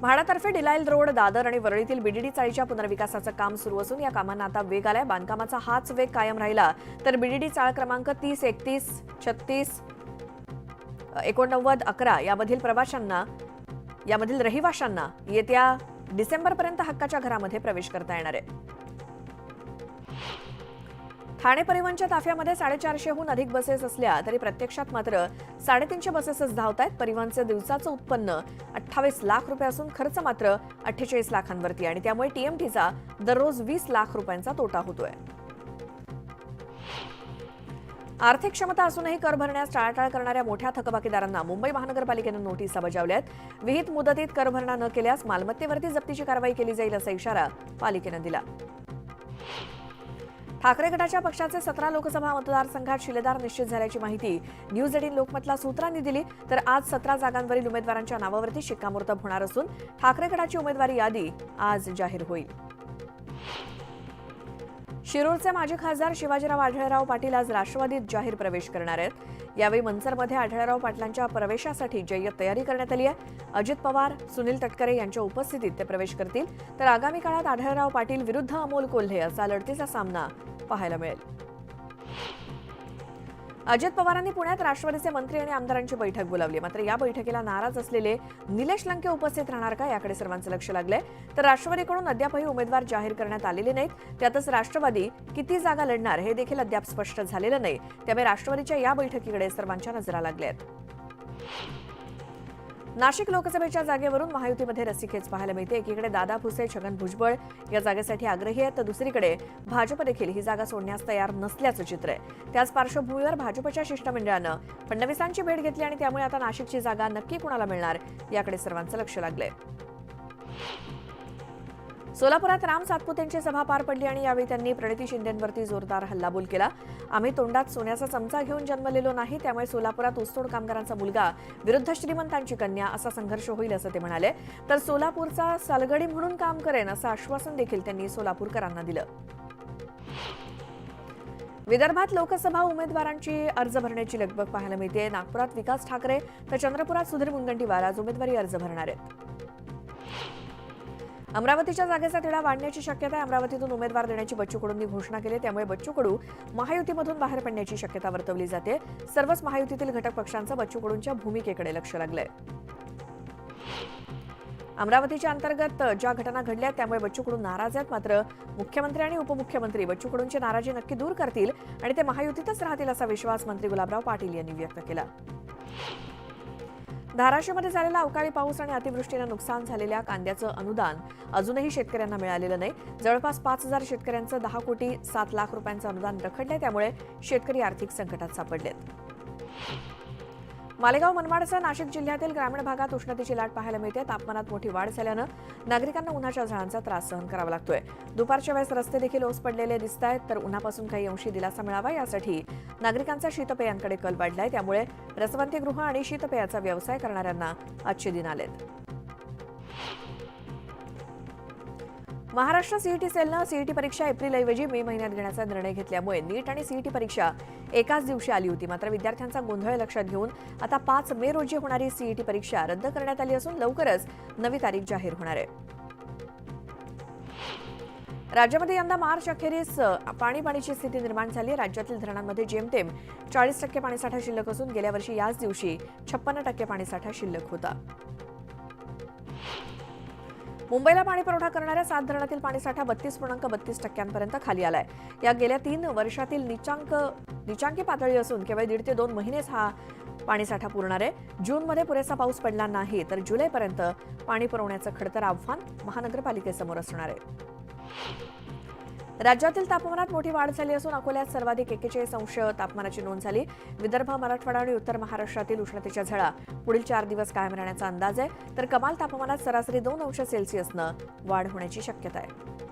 म्हाडातर्फे Delisle road Dadar आणि वरळीतील VDD चाळीच्या पुनर्विकासाचं काम सुरू असून या कामांना आता वेग आलाय. बांधकामाचा हाच वेग कायम राहिला. तर बीडीडी चाळ क्रमांक तीस एकतीस छत्तीस एकोणनव्वद अकरा यामधील प्रवाशांना यामधील रहिवाशांना येत्या डिसेंबरपर्यंत हक्काच्या घरामध्ये प्रवेश करता येणार आहे. ठाणे परिवहनच्या ताफ्यामध्ये साडेचारशेहून अधिक बसेस असल्या तरी प्रत्यक्षात मात्र साडेतीनशे बसेसच धावत आहेत परिवहनचे दिवसाचं उत्पन्न अठ्ठावीस लाख रुपये असून खर्च मात्र अठ्ठेचाळीस लाखांवरती आणि त्यामुळे टीएमटीचा दररोज वीस लाख रुपयांचा तोटा होतोय. आर्थिक क्षमता असूनही कर भरण्यास टाळाटाळ करणाऱ्या मोठ्या थकबाकीदारांना मुंबई महानगरपालिकेनं नोटीसा बजावल्या आहेत. विहित मुदतीत कर भरणा न केल्यास मालमत्तेवरती जप्तीची कारवाई केली जाईल असा इशारा पालिकेनं दिला. ठाकरे गटाच्या पक्षाचे सतरा लोकसभा मतदारसंघात शिलेदार निश्चित झाल्याची माहिती न्यूज एटीन लोकमतला सूत्रांनी दिली. तर आज सतरा जागांवरील उमेदवारांच्या नावावरती शिक्कामोर्तब होणार असून ठाकरे गटाची उमेदवारी यादी आज जाहीर होईल. शिरूरचे माजी खासदार शिवाजीराव आढळराव पाटील आज राष्ट्रवादीत जाहीर प्रवेश करणार आहेत. यावेळी मनसरमध्ये आढळराव पाटलांच्या प्रवेशासाठी जय्यत तयारी करण्यात आली आहे. अजित पवार सुनील तटकरे यांच्या उपस्थितीत ते प्रवेश करतील. तर आगामी काळात आढळराव पाटील विरुद्ध अमोल कोल्हे असा लढतीचा सामना पाहायला मिळेल. अजित पवारांनी पुण्यात राष्ट्रवादीचे मंत्री आणि आमदारांची बैठक बोलावली. मात्र या बैठकीला नाराज असलेले निलेश लंके उपस्थित राहणार का याकडे सर्वांचं लक्ष लागलंय. तर राष्ट्रवादीकडून अद्यापही उमेदवार जाहीर करण्यात आलेले नाहीत. त्यातच राष्ट्रवादी किती जागा लढणार हे देखील अद्याप स्पष्ट झालेलं नाही. त्यामुळे राष्ट्रवादीच्या या बैठकीकडे सर्वांच्या नजरा लागल्या आहेत नाशिक लोकसभेच्या जागेवरून महायुतीमध्ये रस्सीखेच पाहायला मिळते. एकीकडे दादा भुसे छगन भुजबळ या जागेसाठी आग्रही आहेत. तर दुसरीकडे भाजप देखील ही जागा सोडण्यास तयार नसल्याचं चित्र आहे. त्याच पार्श्वभूमीवर भाजपच्या शिष्टमंडळानं फडणवीसांची भेट घेतली आणि त्यामुळे आता नाशिकची जागा नक्की कुणाला मिळणार याकडे सर्वांचं लक्ष लागलंय. सोलापुरात राम सातपुतेंची सभा पार पडली आणि यावेळी त्यांनी प्रणिती शिंदेंवरती जोरदार हल्लाबोल केला. आम्ही तोंडात सोन्याचा चमचा घेऊन जन्मलेलो नाही त्यामुळे सोलापुरात ऊसतोड कामगारांचा मुलगा विरुद्ध श्रीमंतांची कन्या असा संघर्ष होईल असं ते म्हणाले. तर सोलापूरचा सालगडी म्हणून काम करेन असं आश्वासन देखील त्यांनी सोलापूरकरांना दिलं. विदर्भात लोकसभा उमेदवारांची अर्ज भरण्याची लगबग पाहायला मिळते नागपुरात विकास ठाकरे तर चंद्रपुरात सुधीर मुनगंटीवार आज उमेदवारी अर्ज भरणार आहेत. अमरावतीच्या जागेचा तिढा वाढण्याची शक्यता आहे. अमरावतीतून उमेदवार देण्याची बच्चू कडूंनी घोषणा केली त्यामुळे बच्चू कडू महायुतीमधून बाहेर पडण्याची शक्यता वर्तवली जाते. सर्वच महायुतीतील घटक पक्षांचं बच्चू कडूंच्या भूमिकेकडे लक्ष लागलंय. अमरावतीच्या अंतर्गत ज्या घटना घडल्या त्यामुळे बच्चू कडू नाराज आहेत. मात्र मुख्यमंत्री आणि उपमुख्यमंत्री बच्चू कडूंची नाराजी नक्की दूर करतील आणि ते महायुतीतच राहतील असा विश्वास मंत्री गुलाबराव पाटील यांनी व्यक्त केला. धाराशिवमध्ये झालेला अवकाळी पाऊस आणि अतिवृष्टीनं नुकसान झालेल्या कांद्याचं अनुदान अजूनही शेतकऱ्यांना मिळालेलं नाही. जवळपास पाच हजार शेतकऱ्यांचं दहा कोटी सात लाख रुपयांचं अनुदान रखडलंय त्यामुळे शेतकरी आर्थिक संकटात सापडलेत. मालेगाव मनमाडसह नाशिक जिल्ह्यातील ग्रामीण भागात उष्णतेची लाट पाहायला मिळते. तापमानात मोठी वाढ झाल्यानं नागरिकांना उन्हाच्या झळांचा त्रास सहन करावा लागतोय. दुपारच्या वेळेस रस्ते देखील ओस पडलेले दिसत आहेत तर उन्हापासून काही अंशी दिलासा मिळावा यासाठी नागरिकांचा शीतपेयांकडे कल वाढलाय. त्यामुळे रसवंतीगृह आणि शीतपेयाचा व्यवसाय करणाऱ्यांना आजचे दिन आलेत. महाराष्ट्र सीईटी सेलनं सीईटी परीक्षा एप्रिलऐवजी मे महिन्यात घेण्याचा निर्णय घेतल्यामुळे नीट आणि सीईटी परीक्षा एकाच दिवशी आली होती. मात्र विद्यार्थ्यांचा गोंधळ लक्षात घेऊन आता पाच मे रोजी होणारी सीईटी परीक्षा रद्द करण्यात आली असून लवकरच नवी तारीख जाहीर होणार आहे. राज्यामध्ये यंदा मार्च अखेरीस पाणी पाणीची स्थिती निर्माण झाली राज्यातील धरणांमध्ये जेमतेम चाळीस टक्के पाणीसाठा शिल्लक असून गेल्या वर्षी याच दिवशी छप्पन्न टक्के पाणीसाठा शिल्लक होता. मुंबईला पाणी पुरवठा करणाऱ्या सात धरणातील पाणीसाठा बत्तीस पूर्णांक बत्तीस टक्क्यांपर्यंत खाली आलाय. या गेल्या तीन वर्षातील निचांक निचांकी पातळी असून केवळ दीड ते दोन महिनेच हा पाणीसाठा पुरणार आहे. जूनमध्ये पुरेसा पाऊस पडला नाही तर जुलैपर्यंत पाणी पुरवण्याचं खडतर आव्हान महानगरपालिकेसमोर असणार आहे. राज्यातील तापमानात मोठी वाढ झाली असून अकोल्यात सर्वाधिक एक्केचाळीस अंश तापमानाची नोंद झाली. विदर्भ मराठवाडा आणि उत्तर महाराष्ट्रातील उष्णतेच्या झळा. पुढील चार दिवस कायम राहण्याचा अंदाज आहे. तर कमाल तापमानात सरासरी दोन अंश सेल्सिअसनं वाढ होण्याची शक्यता आहे.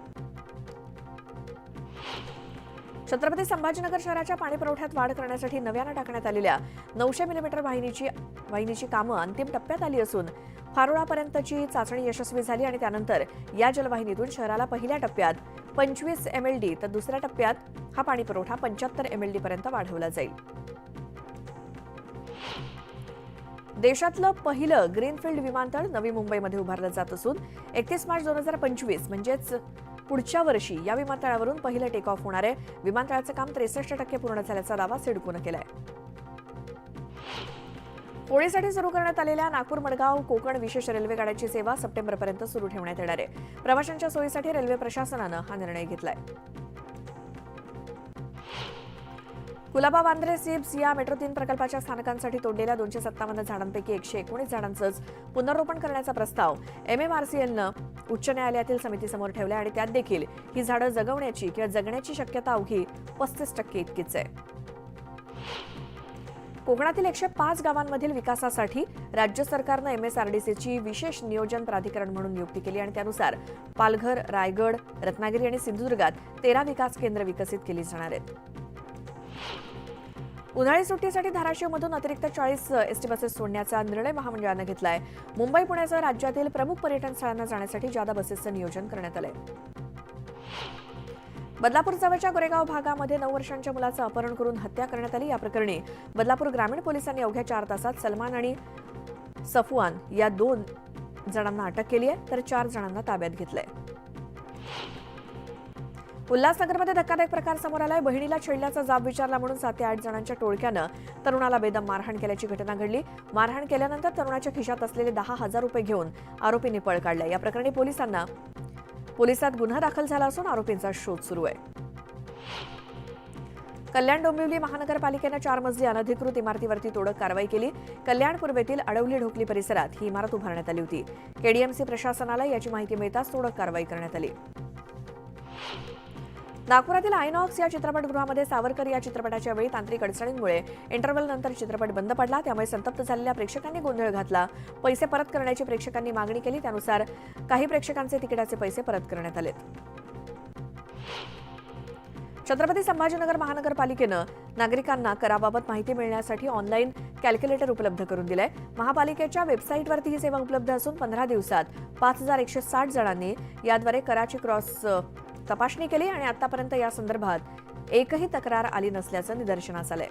छत्रपती संभाजीनगर शहराच्या पाणी पुरवठ्यात वाढ करण्यासाठी नव्यानं टाकण्यात आलेल्या नऊशे मिलीमीटर वाहिनीची वाहिनीची कामं अंतिम टप्प्यात आली असून फारोळापर्यंतची चाचणी यशस्वी झाली आणि त्यानंतर या जलवाहिनीतून शहराला पहिल्या टप्प्यात पंचवीस एम एल डी तर दुसऱ्या टप्प्यात हा पाणी पुरवठा पंच्याहत्तर एम एल डी पर्यंत वाढवला जाईल. देशातलं पहिलं ग्रीनफील्ड विमानतळ नवी मुंबईमध्ये उभारलं जात असून एकतीस मार्च दोन हजार पंचवीस म्हणजेच पुढच्या वर्षी या विमानतळावरून पहिलं टेक ऑफ होणार आहे. विमानतळाचं काम त्रेसष्ट टक्के पूर्ण झाल्याचा दावा सिडकोनं केलाय. होळीसाठी सुरू करण्यात आलेल्या नागपूर मडगाव कोकण विशेष रेल्वे गाड्यांची सेवा सप्टेंबरपर्यंत सुरू ठेवण्यात येणार आहे. प्रवाशांच्या सोयीसाठी रेल्वे प्रशासनानं हा निर्णय घेतलाय. कुलाबा वांद्रे सिप्स या मेट्रो तीन प्रकल्पाच्या स्थानकांसाठी तोडलेल्या दोनशे सत्तावन्न झाडांपैकी एकशे एकोणीस झाडांचंच पुनर्रोपण करण्याचा प्रस्ताव एमएमआरसीएलनं उच्च न्यायालयातील समितीसमोर ठेवला आणि त्यात देखील ही झाडं जगवण्याची किंवा जगण्याची शक्यता अवघी पस्तीस टक्के इतकीच आहे. कोकणातील एकशे पाच गावांमधील विकासासाठी राज्य सरकारनं एमएसआरडीसीची विशेष नियोजन प्राधिकरण म्हणून नियुक्ती केली आणि त्यानुसार पालघर रायगड रत्नागिरी आणि सिंधुदुर्गात तेरा विकास केंद्र विकसित केली जाणार आहेत. उन्हाळी सुट्टीसाठी धाराशिवमधून अतिरिक्त चाळीस एसटी बसेस सोडण्याचा निर्णय महामंडळानं घेतलाय. मुंबई पुण्यासह राज्यातील प्रमुख पर्यटन स्थळांना जाण्यासाठी जादा बसेसचं नियोजन करण्यात आलंय. बदलापूर जवळच्या गोरेगाव भागामध्ये नऊ वर्षांच्या मुलाचं अपहरण करून हत्या करण्यात आली. या प्रकरणी बदलापूर ग्रामीण पोलिसांनी अवघ्या चार तासात सलमान आणि सफवान या दोन जणांना अटक केली आहे तर चार जणांना ताब्यात घेतलंय. उल्हासनगरमध्ये धक्कादायक प्रकार समोर आलाय. बहिणीला छेडल्याचा जाब विचारला म्हणून सात ते आठ जणांच्या टोळक्यानं तरुणाला बेदम मारहाण केल्याची घटना घडली. मारहाण केल्यानंतर तरुणाच्या खिशात असलेले दहा हजार रुपये घेऊन आरोपींनी पळ काढला या प्रकरणी पोलिसांना पोलिसात गुन्हा दाखल झाला असून आरोपींचा शोध सुरू आहे. कल्याण डोंबिवली महानगरपालिकेनं चार मजली अनधिकृत इमारतीवरती तोडक कारवाई केली. कल्याण पूर्वेतील अडवली ढोकली परिसरात ही इमारत उभारण्यात आली होती. केडीएमसी प्रशासनाला याची माहिती मिळताच तोडक कारवाई करण्यात आली. नागपुरातील आयनॉक्स या चित्रपटगृहामध्ये सावरकर या चित्रपटाच्या वेळी तांत्रिक अडचणींमुळे इंटरव्हल नंतर चित्रपट बंद पडला त्यामुळे संतप्त झालेल्या प्रेक्षकांनी गोंधळ घातला. पैसे परत करण्याची प्रेक्षकांनी मागणी केली त्यानुसार काही प्रेक्षकांचे तिकिटाचे पैसे परत करण्यात आलेत. छत्रपती संभाजीनगर महानगरपालिकेनं नागरिकांना कराबाबत माहिती मिळण्यासाठी ऑनलाईन कॅल्क्युलेटर उपलब्ध करून दिलंय. महापालिकेच्या वेबसाईटवरती ही सेवा उपलब्ध असून पंधरा दिवसात पाच हजार एकशे साठ जणांनी याद्वारे कराची क्रॉस तपासणी केली आणि आतापर्यंत या संदर्भात एकही तक्रार आली नसल्याचं निदर्शनास आलंय.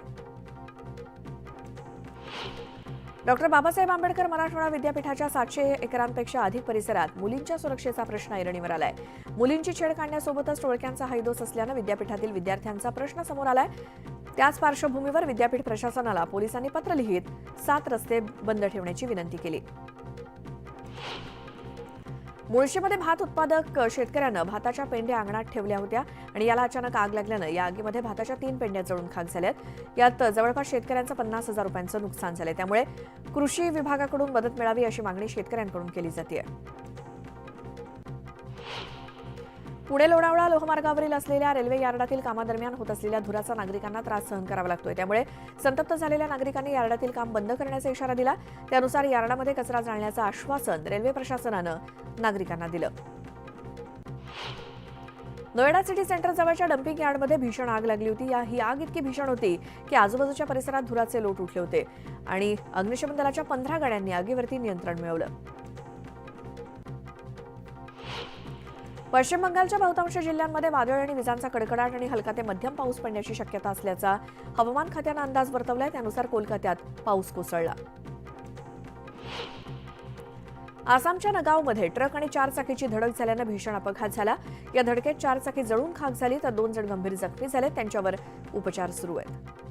डॉक्टर बाबासाहेब आंबेडकर मराठवाडा विद्यापीठाच्या सातशे एकरांपेक्षा अधिक परिसरात मुलींच्या सुरक्षेचा प्रश्न ऐरणीवर आलाय. मुलींची छेड काढण्यासोबतच टोळक्यांचा हैदोस असल्यानं विद्यापीठातील विद्यार्थ्यांचा प्रश्न समोर आलाय. त्याच पार्श्वभूमीवर विद्यापीठ प्रशासनाला पोलिसांनी पत्र लिहित सात रस्ते बंद ठेवण्याची विनंती केली. मुळशीमध्ये भात उत्पादक शेतकऱ्यानं भाताच्या पेंड्या अंगणात ठेवल्या होत्या आणि याला अचानक आग लागल्यानं या आगीमध्ये भाताच्या तीन पेंड्या जळून खाक झाल्यात. यात जवळपास शेतकऱ्यांचं पन्नास हजार रुपयांचं नुकसान झालंय. त्यामुळे कृषी विभागाकडून मदत मिळावी अशी मागणी शेतकऱ्यांकडून केली जाते पुणे लोणावळा लोहमार्गावरील असलेल्या रेल्वे यार्डातील कामादरम्यान होत असलेल्या धुराचा नागरिकांना त्रास सहन करावा लागतोय. त्यामुळे संतप्त झालेल्या नागरिकांनी यार्डातील काम बंद करण्याचा इशारा दिला. त्यानुसार यार्डामध्ये कचरा जाळण्याचं आश्वासन रेल्वे प्रशासनानं नागरिकांना दिलं. नोएडा सिटी सेंटर जवळच्या डम्पिंग यार्डमध्ये भीषण आग लागली होती. या ही आग इतकी भीषण होती की आजूबाजूच्या परिसरात धुराचे लोट उठले होते आणि अग्निशमन दलाच्या पंधरा गाड्यांनी आगीवरती नियंत्रण मिळवलं. पश्चिम बंगालच्या बहुतांश जिल्ह्यांमध्ये वादळ आणि विजांचा कडकडाट आणि हलका ते मध्यम पाऊस पडण्याची शक्यता असल्याचा हवामान खात्यानं अंदाज वर्तवलाय. त्यानुसार कोलकात्यात पाऊस कोसळला. आसामच्या नगावमध्ये ट्रक आणि चारचाकीची धडक झाल्यानं भीषण अपघात झाला. या धडकेत चारचाकी जळून खाक झाली तर दोन जण गंभीर जखमी झाले. त्यांच्यावर उपचार सुरू आहेत.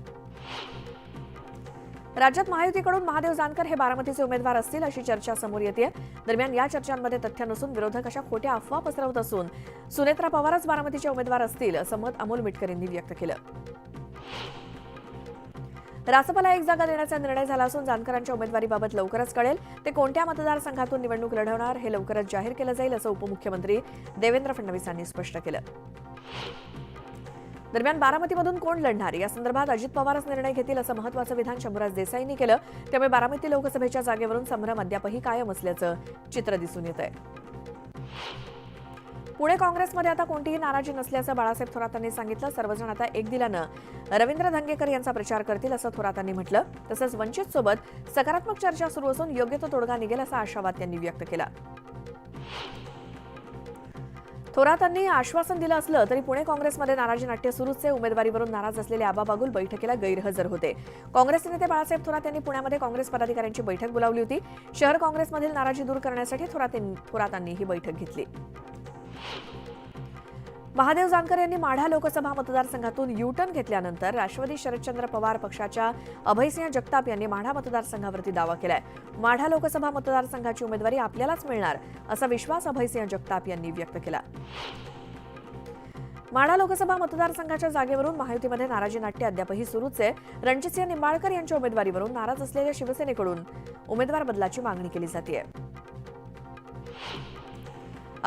राज्यात महायुतीकडून महादेव जानकर हे बारामतीचे उमेदवार असतील अशी चर्चा समोर येते दरम्यान या चर्चांमध्ये तथ्य नसून विरोधक अशा खोट्या अफवा पसरवत असून सुनेत्रा पवारच बारामतीचे उमेदवार असतील असं मत अमोल मिटकरींनी व्यक्त केलं. रासपाला एक जागा देण्याचा निर्णय झाला असून जानकरांच्या उमेदवारीबाबत लवकरच कळेल. ते कोणत्या मतदारसंघातून निवडणूक लढवणार हे लवकरच जाहीर केलं जाईल असं उपमुख्यमंत्री देवेंद्र फडणवीस यांनी स्पष्ट केलं. दरम्यान बारामतीमधून कोण लढणार? या संदर्भात अजित पवारच निर्णय घेतील असं महत्वाचं विधान शंभूराज देसाईंनी केलं. त्यामुळे बारामती लोकसभेच्या जागेवरून संभ्रम अद्यापही कायम असल्याचं चित्र दिसून येत आहे पुणे काँग्रेसमध्ये आता कोणतीही नाराजी नसल्याचं बाळासाहेब थोरातांनी सांगितलं. सर्वजण आता एक दिलानं. रवींद्र धंगेकर यांचा प्रचार करतील असं थोरातांनी म्हटलं. तसंच वंचित सोबत सकारात्मक चर्चा सुरू असून योग्य तो तोडगा निघेल असा आशावाद त्यांनी व्यक्त केला. थोरातांनी आश्वासन दिलं असलं तरी पुणे काँग्रेसमध्ये नाराजी नाट्य सुरूच. आहे उमेदवारीवरून नाराज असलेले आबा बागुल बैठकीला गैरहजर होते. काँग्रेस नेते बाळासाहेब थोरात यांनी पुण्यामध्ये काँग्रेस पदाधिकाऱ्यांची बैठक बोलावली होती. शहर काँग्रेसमधील नाराजी दूर करण्यासाठी थोरात थोरातांनी ही बैठक घेतली. महादेव जानकर यांनी माढा लोकसभा मतदारसंघातून युटर्न घेतल्यानंतर राष्ट्रवादी शरदचंद्र पवार पक्षाच्या अभयसिंह जगताप यांनी माढा मतदारसंघावरती दावा केलाय. माढा लोकसभा मतदारसंघाची उमेदवारी आपल्यालाच मिळणार असा विश्वास अभयसिंह जगताप यांनी व्यक्त केला. माढा लोकसभा मतदारसंघाच्या जागेवरून महायुतीमध्ये नाराजी नाट्य अद्यापही सुरूच आहे. रणजितसिंह निंबाळकर यांच्या उमेदवारीवरून नाराज असलेल्या शिवसेनेकडून उमेदवार बदलाची मागणी केली जाते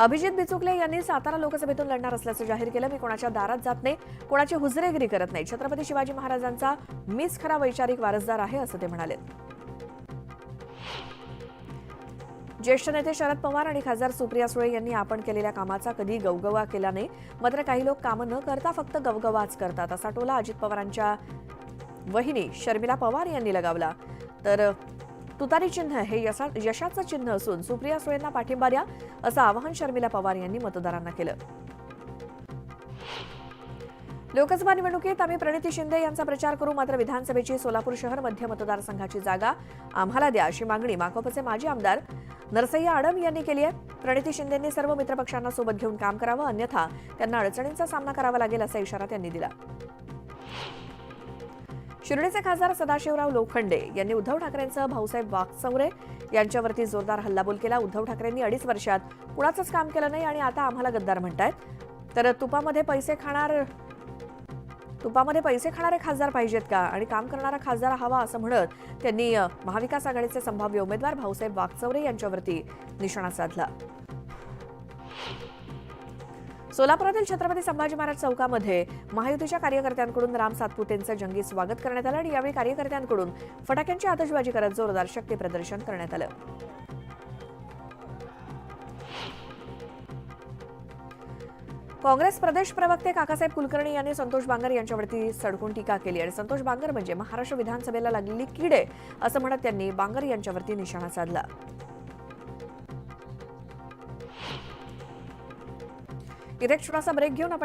अभिजित बिचुकले यांनी सातारा लोकसभेतून लढणार असल्याचं जाहीर केलं. मी कोणाच्या दारात जात नाही कोणाची हुजरेगिरी करत नाही. छत्रपती शिवाजी महाराजांचा मीच खरा वैचारिक वारसदार आहे असं ते म्हणाले. ज्येष्ठ नेते शरद पवार आणि खासदार सुप्रिया सुळे यांनी आपण केलेल्या कामाचा कधी गवगवा केला नाही. मात्र काही लोक कामं न करता फक्त गवगवाच करतात असा टोला अजित पवारांच्या वहिनी शर्मिला पवार यांनी लगावला. तर तुतारी चिन्ह हे यशा यशाचं चिन्ह असून सुप्रिया सुळेंना पाठिंबा द्या असं आवाहन शर्मिला पवार यांनी मतदारांना केलं. लोकसभा निवडणुकीत आम्ही प्रणिती शिंदे यांचा प्रचार करू मात्र विधानसभेची सोलापूर शहर मध्य मतदारसंघाची जागा आम्हाला द्या अशी मागणी माकपचे माजी आमदार नरसय्या आडम यांनी केली आहे. प्रणिती शिंदेंनी सर्व मित्रपक्षांना सोबत घेऊन काम करावं अन्यथा त्यांना अडचणींचा सामना करावा लागेल असा इशारा त्यांनी दिला. शिर्डीचे खासदार सदाशिवराव लोखंडे यांनी उद्धव ठाकरेंसह भाऊसाहेब वाकचौरे यांच्यावरती जोरदार हल्लाबोल केला. उद्धव ठाकरेंनी अडीच वर्षात कुणाचंच काम केलं नाही आणि आता आम्हाला गद्दार म्हणतायत. तर तुपामध्ये पैसे खाणार तुपामध्ये पैसे खाणारे खासदार पाहिजेत का? आणि काम करणारा खासदार हवा असं म्हणत त्यांनी महाविकास आघाडीचे संभाव्य उमेदवार भाऊसाहेब वाकचौरे यांच्यावरती निशाणा साधला. सोलापुरातील छत्रपती संभाजी महाराज चौकामध्ये महायुतीच्या कार्यकर्त्यांकडून राम सातपुतेंचं जंगी स्वागत करण्यात आलं आणि यावेळी कार्यकर्त्यांकडून फटाक्यांची आतषबाजी करत जोरदार शक्ती प्रदर्शन करण्यात आलं. काँग्रेस प्रदेश प्रवक्ते काकासाहेब कुलकर्णी यांनी संतोष बांगर यांच्यावरती सडकून टीका केली आणि संतोष बांगर म्हणजे महाराष्ट्र विधानसभेला लागलेली किडे असं म्हणत त्यांनी बांगर यांच्यावरती निशाणा साधला. इथे क्षणाचा ब्रेक घेऊन आपण